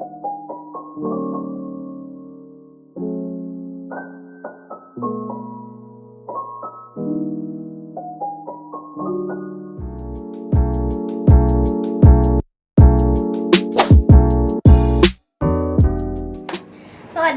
สวัส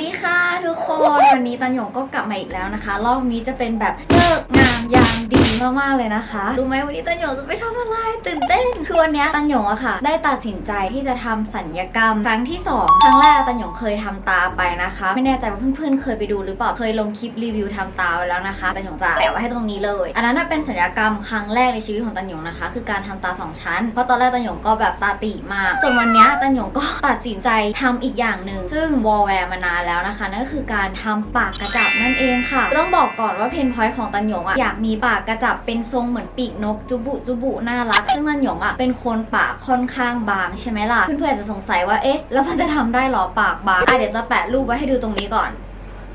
ดีค่ะทุกคน วันนี้ตันหยงก็กลับมาอีกแล้วนะคะ รอบนี้จะเป็นแบบเลิกงามยามด มากๆเลยนะคะรู้ไหมวันนี้ตันหยงจะไปทำอะไรตื่นเต้นคือวันนี้ตันหยงอะค่ะ ได้ตัดสินใจที่จะทำสัญญกรรม ครั้งที่สองครั้งแรกตันหยงเคยทำตาไปนะคะ ไม่แน่ใจว่าเพื่อนๆเคยไปดูหรือเปล่าเคยลงคลิปรีวิวทำตาไว้แล้วนะคะตันหยงจะแปะไว้ให้ตรงนี้เลย อันนั้นนะเป็นสัญญกรรมครั้งแรกในชีวิตของตันหยงนะคะ คือการทำตาสองชั้น เพราะตอนแรกตันหยงก็แบบตาตีมากส่วนวันนี้ตันหยงก็ตัดสินใจทำอีกอย่างหนึ่งซึ่งวอลแวร์มานานแล้วนะคะนั่นก็คือการทำปากกระจับนั่นเองค่ะ ต้องบอกก่อนว่าเพนพอยต์ของตันหยงอะอยากมีปากกระจับเป็นทรงเหมือนปีกนกจุบุจุบุน่ารัก ซึ่งนันหยงอะเป็นคนปากค่อนข้างบางใช่ไหมล่ะ เพื่อนๆอาจจะสงสัยว่าเอ๊ะแล้วมันจะทำได้หรอปากบางอะเดี๋ยวจะแปะรูปไว้ให้ดูตรงนี้ก่อน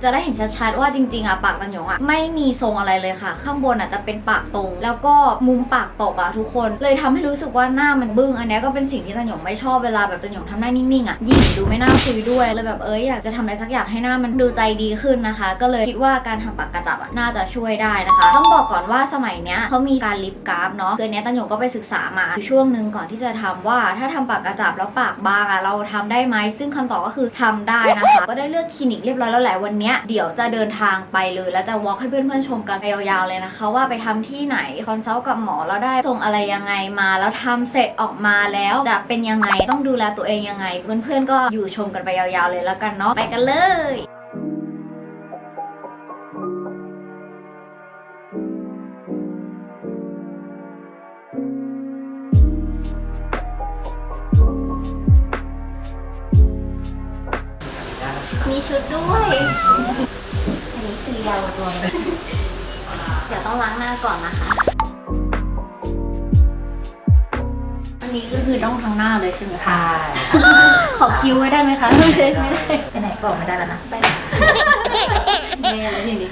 จะได้เห็นชัดๆว่าจริงๆอะปากตันหยงอะไม่มีทรงอะไรเลยค่ะ ข้างบนอะจะเป็นปากตรง แล้วก็มุมปากตกอะทุกคนเลยทำให้รู้สึกว่าหน้ามันบึ้งอันนี้ก็เป็นสิ่งที่ตันหยงไม่ชอบเวลาแบบตันหยงทำหน้านิ่งๆอะยิ่งดูไม่น่าคุยด้วยเลยแบบเอ้ยอยากจะทำอะไรสักอย่างให้หน้ามันดูใจดีขึ้นนะคะ ก็เลยคิดว่าการทำปากกระจับอะน่าจะช่วยได้นะคะ ต้องบอกก่อนว่าสมัยเนี้ยเขามีการลิปกราฟเนาะคืออนเนี้ยตันหยงก็ไปศึกษามาอยู่ช่วงหนึ่งก่อนที่จะทำว่าถ้าทำปากกระจับแล้วปากบางอะเราทำได้ไหมซึ่งคำตอบก็คือทำได้นะคะ ก็ได้เลือกคลินิกเรียบร้อยแล้วแหละวันเนี้ยเดี๋ยวจะเดินทางไปเลยแล้วจะวอล์กให้เพื่อนๆชมกันไปยาวๆเลยนะคะ ว่าไปทำที่ไหนคอนซัลท์กับหมอแล้วได้ส่งอะไรยังไงมาแล้วทำเสร็จออกมาแล้วจะเป็นยังไงต้องดูแลตัวเองยังไง เพื่อนๆก็อยู่ชมกันไปยาวๆเลยแล้วกันเนาะไปกันเลย คือยาวรวมเลยเดี๋ยวต้องล้างหน้าก่อนนะคะ อันนี้ก็คือต้องทั้งหน้าเลยใช่ไหมคะ ใช่ขอคิ้วไว้ได้ไหมคะ ไม่ได้ไม่ได้ไปไหนบอกไม่ได้แล้วนะไปแน่เลยทีนี้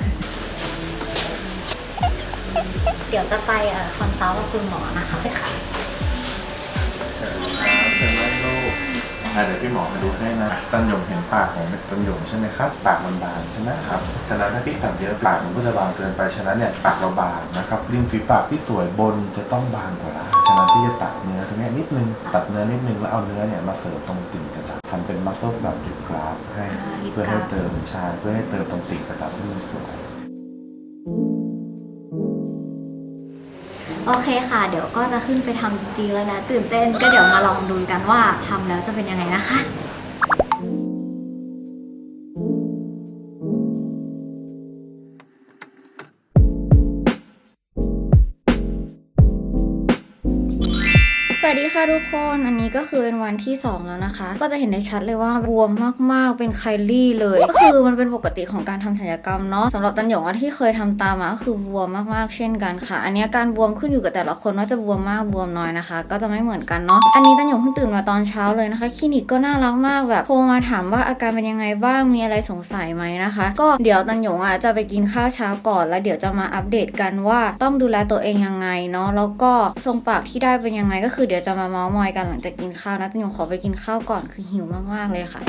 เดี๋ยวจะไปเอ่อคอนซัลท์กับคุณหมอนะคะไปค่ะ อะเดี๋ยวพี่หมอมาดูให้นะตันหยงเห็นปากของตันหยงใช่ไหมครับปากมันบางใช่ไหมครับฉะนั้นถ้าพี่ตัดเยอะปากมันก็จะบางเกินไปฉะนั้นเนี่ยปากเราบางนะครับริมฝีปากที่สวยบนจะต้องบางกว่าล่างฉะนั้นพี่จะตัดเนื้อตรงเนี้ยนิดนึงตัดเนื้อนิดนึงแล้วเอาเนื้อเนี่ยมาเสริมตรงติ่งกระจับทำเป็นมัสเซลแฟลปดิบกราฟให้อ่า lip เพื่อให้ graft เติมชายเพื่อให้เติมตรงติ่งกระจับให้มันสวย โอเคค่ะ เดี๋ยวก็จะขึ้นไปทำจริงๆแล้วนะ ตื่นเต้นก็เดี๋ยวมาลองดูกันว่าทำแล้วจะเป็นยังไงนะคะ วัสดีค่ะทุกคน อันนี้ก็คือเป็นวันที่ 2 แล้วนะคะ ก็จะเห็นได้ชัดเลยว่าบวมมากๆ เป็นไคลี่เลย ก็คือมันเป็นปกติของการทำศัลยกรรมเนาะสำหรับตันหยงอะที่เคยทำตามมาก็คือบวมมากๆ เช่นกันค่ะ อันนี้การบวมขึ้นอยู่กับแต่ละคนว่าจะบวมมากบวมน้อยนะคะ ก็จะไม่เหมือนกันเนาะ อันนี้ตันหยงเพิ่งตื่นมาตอนเช้าเลยนะคะ คลินิกก็น่ารักมากแบบโทรมาถามว่าอาการเป็นยังไงบ้าง มีอะไรสงสัยไหมนะคะ ก็เดี๋ยวตันหยงอะจะไปกินข้าวเช้าก่อน แล้วเดี๋ยวจะมาอัปเดตกันว่าต้องดูแลตัวเองยังไงเนาะ แล้วก็ทรงปากที่ได้เป็นยังไงก็คือเดี๋ยวจะมาเมาส์มอยกันหลังจากกินข้าวนะจันยงขอไปกินข้าวก่อนคือหิวมากๆเลยค่ะ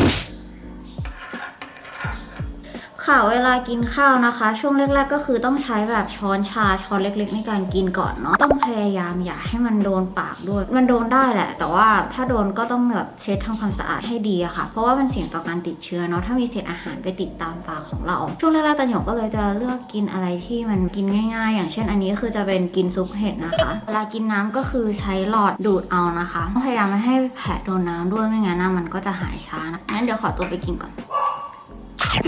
ค่ะเวลากินข้าวนะคะ ช่วงแรก ๆ ก็คือต้องใช้แบบช้อนชาช้อนเล็ก ๆ ในการกินก่อนเนาะต้องพยายามอย่าให้มันโดนปากด้วย มันโดนได้แหละ แต่ว่าถ้าโดนก็ต้องแบบเช็ดทำความสะอาดให้ดีอะค่ะ เพราะว่ามันเสี่ยงต่อการติดเชื้อเนาะถ้ามีเศษอาหารไปติดตามปากของเรา ช่วงแรกๆตันหยงก็เลยจะเลือกกินอะไรที่มันกินง่าย ๆ อย่างเช่น อันนี้คือจะเป็นกินซุปเห็ดนะคะเวลากินน้ำก็คือใช้หลอดดูดเอานะคะพยายามไม่ให้แผลโดนน้ำด้วยไม่งั้นนะมันก็จะหายช้านะงั้นเดี๋ยวขอตัวไปกินก่อน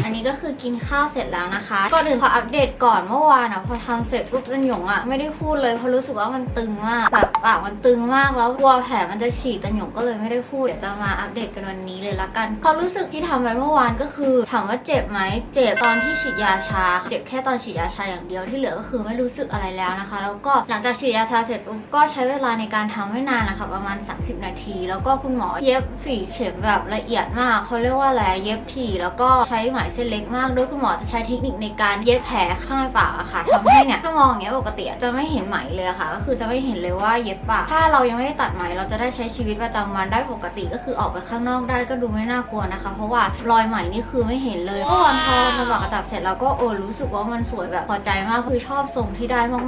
อันนี้ก็คือกินข้าวเสร็จแล้วนะคะก่อนอื่นขออัปเดตก่อนเมื่อวานอะพอทำเสร็จปุ๊บตันหยงอะไม่ได้พูดเลยเพราะรู้สึกว่ามันตึงมากแบบปากมันตึงมากแล้วกลัวแผลมันจะฉีกตันหยงก็เลยไม่ได้พูดเดี๋ยวจะมาอัปเดตกันวันนี้เลยละกันความรู้สึกที่ทำไปเมื่อวานก็คือถามว่าเจ็บไหมเจ็บตอนที่ฉีดยาชา เจ็บแค่ตอนฉีดยาชาอย่างเดียวที่เหลือก็คือไม่รู้สึกอะไรแล้วนะคะ แล้วก็หลังจากฉีดยาชาเสร็จปุ๊บก็ใช้เวลาในการทำไม่นานนะคะประมาณ 30 นาที แล้วก็คุณหมอเย็บฝีเข็มแบบละเอียดมากเขาเรียกว่าอะไรเย็บถี่แล้วก็ใช้ไหมไหมเส้นเล็กมากด้วยคุณหมอจะใช้เทคนิคในการเย็บแผลข้างในปากอะค่ะทำให้เนี่ยถ้ามองอย่างเงี้ยปกติจะไม่เห็นไหมเลยค่ะ ก็คือจะไม่เห็นเลยว่าเย็บปากถ้าเรายังไม่ได้ตัดไหมเราจะได้ใช้ชีวิตประจำวันได้ปกติก็คือออกไปข้างนอกได้ก็ดูไม่น่ากลัวนะคะ เพราะว่ารอยไหมนี่คือไม่เห็นเลยเมื่อวันพอทำปากกระจับเสร็จแล้วก็เออรู้สึกว่ามันสวยแบบพอใจมากคือชอบทรงที่ได้มา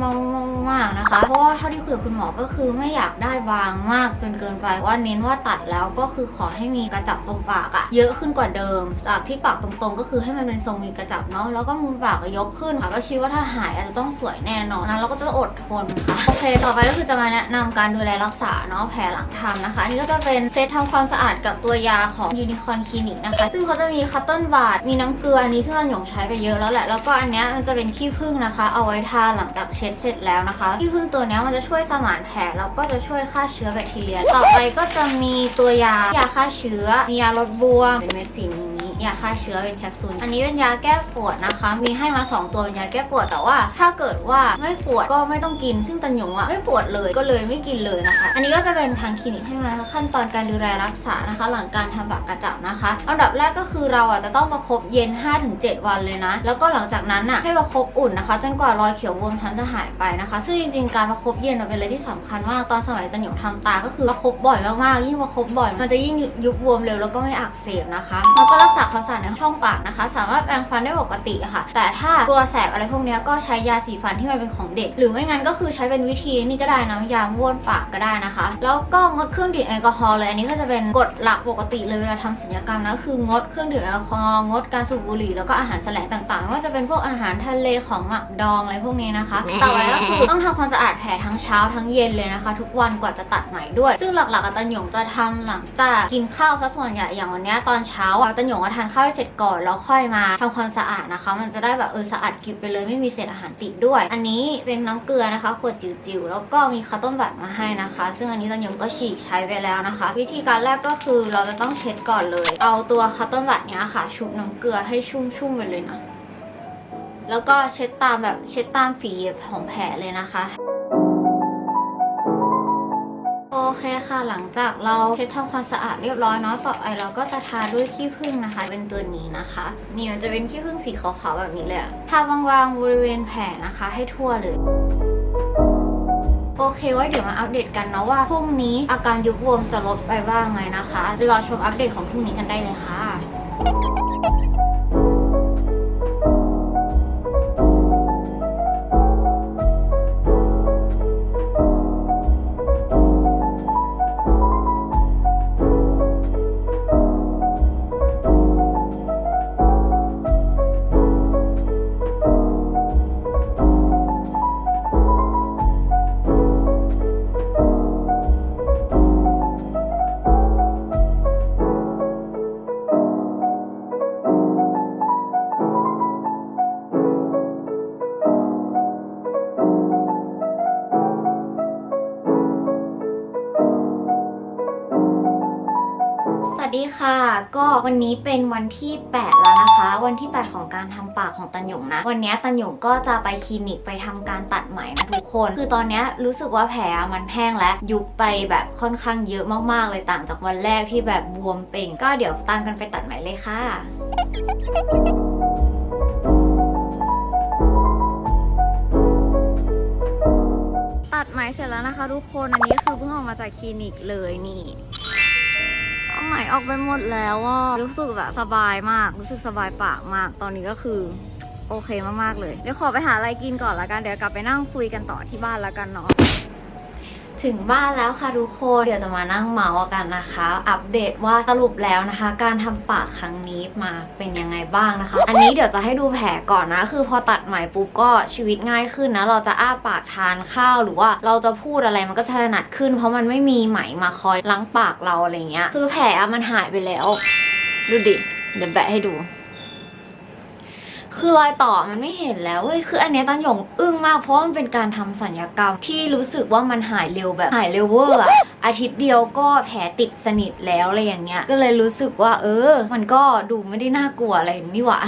กๆๆๆๆนะคะ เพราะว่าเท่าที่คุยกับคุณหมอก็คือไม่อยากได้บางมากจนเกินไปว่าเน้นว่าตัดแล้วก็คือขอให้มีกระจับตรงปากอะเยอะขึ้นกว่าเดิมจากที่ปากตรงๆก็คือือให้มันเป็นทรงมีกระจับเนาะแล้วก็มุมปากก็ยกขึ้นค่ะ ก็คิดว่าถ้าหายอาจจะต้องสวยแน่นอนนะเราก็จะอดทนค่ะโอเค ต่อไปก็คือจะมาแนะนำการดูแลรักษาเนาะแผลหลังทำนะคะอันนี่ก็จะเป็นเซตทำความสะอาดกับตัวยาของยูนิคอนคลินิกนะคะ ซึ่งเขาจะมีคัตเติ้ลบาดมีน้ำเกลืออันนี้ซึ่งเราหยงใช้ไปเยอะแล้วแหละแล้วก็อันเนี้ยมันจะเป็นขี้ผึ้งนะคะ เอาไว้ทาหลังจากเช็ดเสร็จแล้วนะคะขี้ผึ้งตัวเนี้ยมันจะช่วยสมานแผลแล้วก็จะช่วยฆ่าเชื้อแบคทีเรีย ต่อไปก็จะมีตัวยายาฆ่าเชื้อมียาลดบวมเป็นเม็ดสีนี้ ยาฆ่าเชื้อเป็นแคปซูล อันนี้เป็นยาแก้ปวดนะคะ มีให้มา 2 ตัวเป็นยาแก้ปวดแต่ว่า ถ้าเกิดว่าไม่ปวดก็ไม่ต้องกิน ซึ่งตันหยงอะไม่ปวดเลยก็เลยไม่กินเลยนะคะ อันนี้ก็จะเป็นทางคลินิกให้มาขั้นตอนการดูแลรักษานะคะ หลังการทำปากกระจับนะคะอันดับแรกก็คือเราอะจะต้องประคบเย็น 5-7 วันเลยนะ แล้วก็หลังจากนั้นอะให้ประคบอุ่นนะคะ จนกว่ารอยเขียวบวมชั้นจะหายไปนะคะ ซึ่งจริงๆการประคบเย็นเป็นอะไรที่สำคัญมากตอนสมัยตันหยงทำตา ก็คือประคบบ่อยมากๆยิ่งประคบบ่อย มันจะยิ่งยุบบวมเร็วแล้วก็ไม่อักเสบนะคะแล้วก็รักษาความสะอาดในช่องปากนะคะ สามารถแปรงฟันได้ปกติค่ะ แต่ถ้ากลัวแสบอะไรพวกนี้ก็ใช้ยาสีฟันที่มันเป็นของเด็ก หรือไม่งั้นก็คือใช้เป็นวิธีนี่ก็ได้นะยาบ้วนปากก็ได้นะคะ แล้วก็งดเครื่องดื่มแอลกอฮอล์เลยอันนี้ก็จะเป็นกฎหลักปกติเลยเวลาทำศัลยกรรมนะคืองดเครื่องดื่มแอลกอฮอล์งดการสูบบุหรี่แล้วก็อาหารแสลงต่างๆไม่ว่าจะเป็นพวกอาหารทะเลของหมักดองอะไรพวกนี้นะคะต่อไปก็คือต้องทำความสะอาดแผลทั้งเช้าทั้งเย็นเลยนะคะ ทุกวันกว่าจะตัดไหมด้วย ซึ่งหลักๆอะตันหยงจะทำหลังจากกินข้าวซะส่วนใหญ่อย่างวันนี้ตอนเช้าอะตันหยงก็ทานข้าวให้เสร็จก่อนแล้วค่อยมาทำความสะอาดนะคะ มันจะได้แบบเออสะอาดกิบไปเลยไม่มีเศษอาหารติดด้วย อันนี้เป็นน้ำเกลือนะคะขวดจิ๋วๆแล้วก็มีข้าวต้มบัตรมาให้นะคะ ซึ่งอันนี้ตันยงก็ฉีกใช้ไปแล้วนะคะ วิธีการแรกก็คือเราจะต้องเช็ดก่อนเลย เอาตัวข้าวต้มบัตรเนี้ยค่ะ ชุบน้ำเกลือให้ชุ่มๆไปเลยนะแล้วก็เช็ดตามแบบเช็ดตามฝีของแผลเลยนะคะ เคค่ะ หลังจากเราเช็ดทำความสะอาดเรียบร้อยเนาะต่อไปเราก็จะทาด้วยขี้ผึ้งนะคะ เป็นตัวนี้นะคะ นี่มันจะเป็นขี้ผึ้งสีขาวๆแบบนี้เลยทาบางๆบริเวณแผลนะคะ ให้ทั่วเลยโอเคไว้เดี๋ยวมาอัปเดตกันเนาะว่าพรุ่งนี้อาการยุบบวมจะลดไปบ้างไงนะคะรอชมอัปเดตของพรุ่งนี้กันได้เลยค่ะ วันนี้เป็นวันที่ 8 แล้วนะคะ วันที่ 8 ของการทำปากของตันหยงนะ วันนี้ตันหยงก็จะไปคลินิกไปทำการตัดไหมนะทุกคน คือตอนนี้รู้สึกว่าแผลมันแห้งและยุบไปแบบค่อนข้างเยอะมากๆเลยต่างจากวันแรกที่แบบบวมเป่ง ก็เดี๋ยวตามกันไปตัดไหมเลยค่ะ ตัดไหมเสร็จแล้วนะคะ ทุกคน อันนี้คือเพิ่งออกมาจากคลินิกเลยนี่ เอาไหมออกไปหมดแล้วว่ารู้สึกแบบสบายมาก รู้สึกสบายปากมาก ตอนนี้ก็คือโอเคมากๆเลย เดี๋ยวขอไปหาอะไรกินก่อนละกัน เดี๋ยวกลับไปนั่งคุยกันต่อที่บ้านละกันเนาะ ถึงบ้านแล้วค่ะทุกคนเดี๋ยวจะมานั่งเมาส์กันนะคะ อัปเดตว่าสรุปแล้วนะคะ การทำปากครั้งนี้มาเป็นยังไงบ้างนะคะ อันนี้เดี๋ยวจะให้ดูแผลก่อนนะ คือพอตัดไหมปุ๊บก็ชีวิตง่ายขึ้นนะ เราจะอ้าปากทานข้าวหรือว่าเราจะพูดอะไรมันก็จะถนัดขึ้น เพราะมันไม่มีไหมมาคอยล้างปากเราอะไรเงี้ย คือแผลมันหายไปแล้ว ดูดิ เดี๋ยวแบะให้ดู คือรอยต่อมันไม่เห็นแล้วเว้ยคืออันเนี้ยตันหยงอึ้งมากเพราะว่ามันเป็นการทำสัญญกรรมที่รู้สึกว่ามันหายเร็วแบบหายเร็วเวอร์อะอาทิตย์เดียวก็แผลติดสนิทแล้วอะไรอย่างเงี้ย ก็เลยรู้สึกว่า เออ มันก็ดูไม่ได้น่ากลัวอะไรนี่หว่า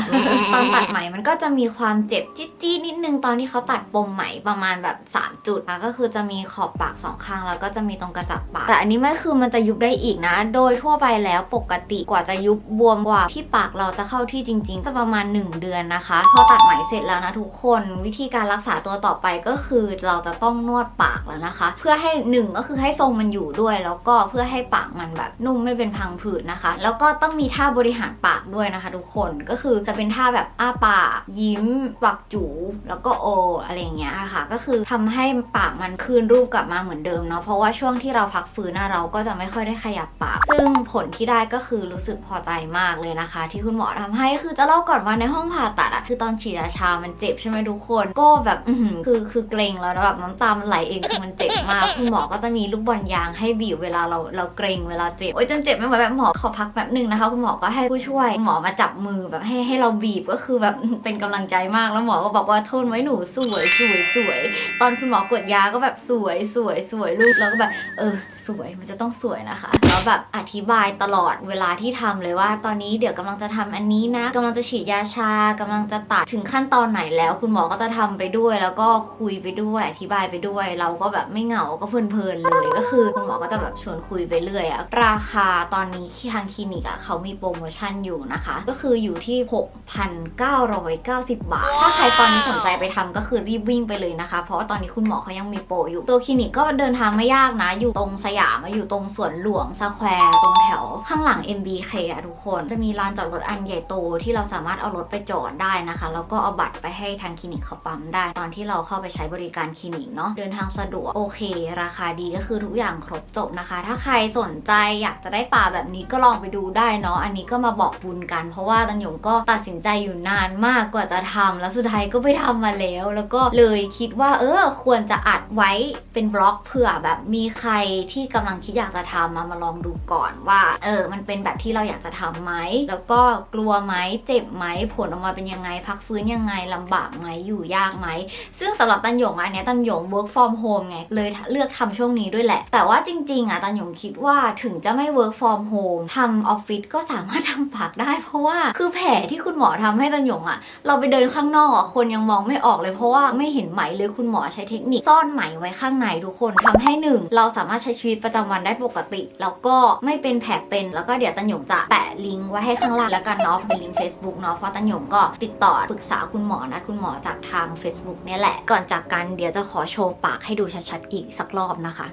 ตอนตัดไหมมันก็จะมีความเจ็บจี๊ดๆนิดนึงตอนที่เขาตัดปมไหมประมาณแบบ 3 จุดนะก็คือจะมีขอบปากสองข้างแล้วก็จะมีตรงกระจับปาก แต่อันนี้ไม่คือมันจะยุบได้อีกนะ โดยทั่วไปแล้วปกติกว่าจะยุบบวมกว่าที่ปากเราจะเข้าที่จริง ๆ จะประมาณ 1 เดือนนะคะ พอตัดไหมเสร็จแล้วนะทุกคนวิธีการรักษาตัวต่อไปก็คือเราจะต้องนวดปากแล้วนะคะ เพื่อให้หนึ่งก็คือให้ทรงมันอยู่ด้วย แล้วก็เพื่อให้ปากมันแบบนุ่มไม่เป็นพังผืดนะคะ แล้วก็ต้องมีท่าบริหารปากด้วยนะคะ ทุกคนก็คือจะเป็นท่าแบบอ้าปาก ยิ้มปากจูแล้วก็โออะไรอย่างเงี้ยค่ะ ก็คือทำให้ปากมันคืนรูปกลับมาเหมือนเดิมเนาะเพราะว่าช่วงที่เราพักฟื้นนะเราก็จะไม่ค่อยได้ขยับปาก ซึ่งผลที่ได้ก็คือรู้สึกพอใจมากเลยนะคะ ที่คุณหมอทำให้คือจะเล่าก่อนว่าในห้องผ่าตัดอะคือตอนฉีดยาชา มันเจ็บใช่ไหมทุกคน ก็แบบคือคือเกรงแล้วแบบน้ำตามันไหลเองคือมันเจ็บมากคุณหมอก็จะมีลูกบอลยางให้บีบเวลาเราเราเกรงเวลาเจ็บโอ้ยจนเจ็บไม่ไหวแบบหมอขอพักแบบหนึ่งนะคะ คุณหมอก็ให้ผู้ช่วยหมอมาจับมือแบบให้ให้เราบีบก็คือแบบเป็นกำลังใจมากแล้วหมอก็บอกว่าทนไว้หนูสวยสวยสวย ตอนคุณหมอกดยาก็แบบสวยสวยสวยลูกแล้วก็แบบ เออ สวยมันจะต้องสวยนะคะแล้วแบบอธิบายตลอดเวลาที่ทำเลยว่า ตอนนี้เดี๋ยวกำลังจะทำอันนี้นะกำลังจะฉีดยาชากำลังจะตัดถึงขั้นตอนไหนแล้ว คุณหมอก็จะทำไปด้วย แล้วก็คุยไปด้วยอธิบายไปด้วย เราก็แบบไม่เหงาก็เพลินๆเลย ก็คือคุณหมอก็จะแบบชวนคุยไปเรื่อยอะราคาตอนนี้ที่ทางคลินิกอะเขามีโปรโมชั่นอยู่นะคะ ก็คืออยู่ที่ 6,990 บาท ถ้าใครตอนนี้สนใจไปทำก็คือรีบวิ่งไปเลยนะคะ เพราะว่าตอนนี้คุณหมอเขายังมีโปรอยู่ตัวคลินิกก็เดินทางไม่ยากนะ อยู่ตรงสยามอะอยู่ตรงสวนหลวงสแควร์ตรงแถวข้างหลัง MBK อะทุกคน จะมีลานจอดรถอันใหญ่โตที่เราสามารถเอารถไปจอดได้นะคะ แล้วก็เอาบัตรไปให้ทางคลินิกเขาปั๊มได้ ตอนที่เราเข้าไปใช้บริการคลินิกเนาะเดินทางสะดวกโอเค ราคาดีก็คือทุกอย่างครบจบนะคะ ถ้าใครสนใจอยากจะได้ป่าแบบนี้ก็ลองไปดูได้เนาะอันนี้ก็มาบอกบุญกัน เพราะว่าตันหยงก็ตัดสินใจอยู่นานมากกว่าจะทำแล้วสุดท้ายก็ไปทำมาแล้ว แล้วก็เลยคิดว่า เออควรจะอัดไว้เป็นบล็อกเผื่อแบบมีใครที่กำลังคิดอยากจะทำมามาลองดูก่อนว่า เออ มันเป็นแบบที่เราอยากจะทำไหมแล้วก็กลัวไหมเจ็บไหมผลออกมาเป็นยังยังไง พักฟื้นยังไงลำบากไหมอยู่ยากไหม ซึ่งสำหรับตันหยงอันนี้ตันหยง work from home ไง เลยเลือกทำช่วงนี้ด้วยแหละ แต่ว่าจริง ๆอะตันหยงคิดว่าถึงจะไม่ work from home ทำออฟฟิศก็สามารถทำปากได้ เพราะว่าคือแผลที่คุณหมอทำให้ตันหยงอะ เราไปเดินข้างนอกอะคนยังมองไม่ออกเลยเพราะว่าไม่เห็นไหมเลยคุณหมอใช้เทคนิคซ่อนไหมไว้ข้างในทุกคนทำให้หนึ่งเราสามารถใช้ชีวิตประจำวันได้ปกติ แล้วก็ไม่เป็นแผลเป็นแล้วก็เดี๋ยวตันหยงจะแปะลิงก์ไว้ให้ข้างล่างแล้วกันเนาะเป็นลิงก์ Facebook เนาะเพราะตันหยงก็ติดต่อปรึกษาคุณหมอนัดคุณหมอจากทาง Facebook เนี่ยแหละ ก่อนจากกันเดี๋ยวจะขอโชว์ปากให้ดูชัดๆอีกสักรอบนะคะ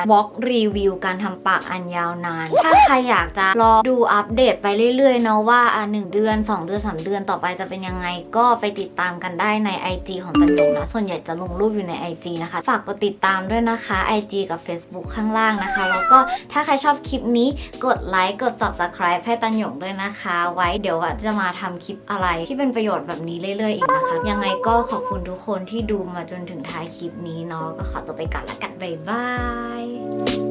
การวอล์กรีวิวการทำปากอันยาวนาน ถ้าใครอยากจะรอดูอัปเดตไปเรื่อยๆเนาะว่าอะหนึ่งเดือน 2 เดือน 3 เดือนต่อไปจะเป็นยังไง ก็ไปติดตามกันได้ใน IG ของตันยงนะ ส่วนใหญ่จะลงรูปอยู่ใน IG นะคะ ฝากกดติดตามด้วยนะคะ IG กับ Facebook ข้างล่างนะคะ แล้วก็ถ้าใครชอบคลิปนี้กดไลค์กด Subscribe ให้ตันหยงด้วยนะคะ ไว้เดี๋ยวอะจะมาทำคลิปอะไรที่เป็นประโยชน์แบบนี้เรื่อยๆอีกนะคะ ยังไงก็ขอบคุณทุกคนที่ดูมาจนถึงท้ายคลิปนี้เนาะก็ขอตัวไปก่อนละกันบ๊ายบาย night.